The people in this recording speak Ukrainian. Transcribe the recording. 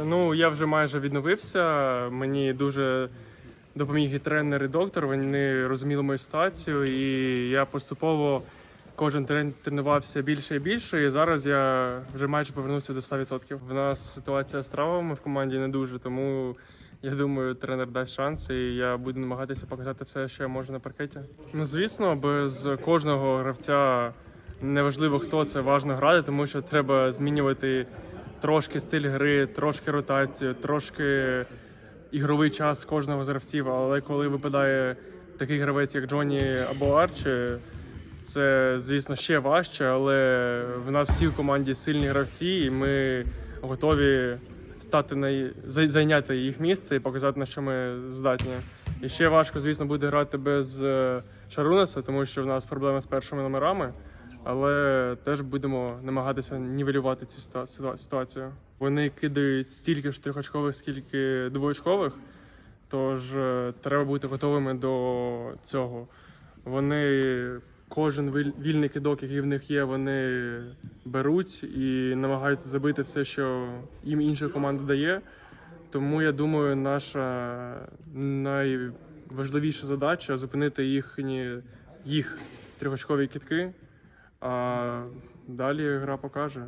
Е, Ну, я вже майже відновився. Мені дуже допоміг і тренер, і доктор. Вони розуміли мою ситуацію, і я поступово кожен день тренувався більше і більше. І зараз я вже майже повернувся до 100%. В нас ситуація з травмами в команді не дуже, тому я думаю, тренер дасть шанс, і я буду намагатися показати все, що я можу на паркеті. Ну, звісно, без кожного гравця неважливо хто це важно грати, тому що треба змінювати трошки стиль гри, трошки ротацію, трошки ігровий час кожного з гравців. Але коли випадає такий гравець, як Джоні або Арчі, це, звісно, ще важче, але в нас всі в команді сильні гравці, і ми готові стати на зайняти їх місце і показати, на що ми здатні. І ще важко, звісно, буде грати без е, Шарунеса, тому що в нас проблеми з першими номерами. Але теж будемо намагатися нівелювати цю ситуа- ситуа- ситуацію. Вони кидають стільки ж трьохочкових, скільки двоочкових, тож е, треба бути готовими до цього. Вони кожен вільний кидок, який в них є, вони беруть і намагаються забити все, що їм інша команда дає. Тому я думаю, наша найважливіша задача зупинити їхні їх трьохочкові кітки. А далі гра покаже.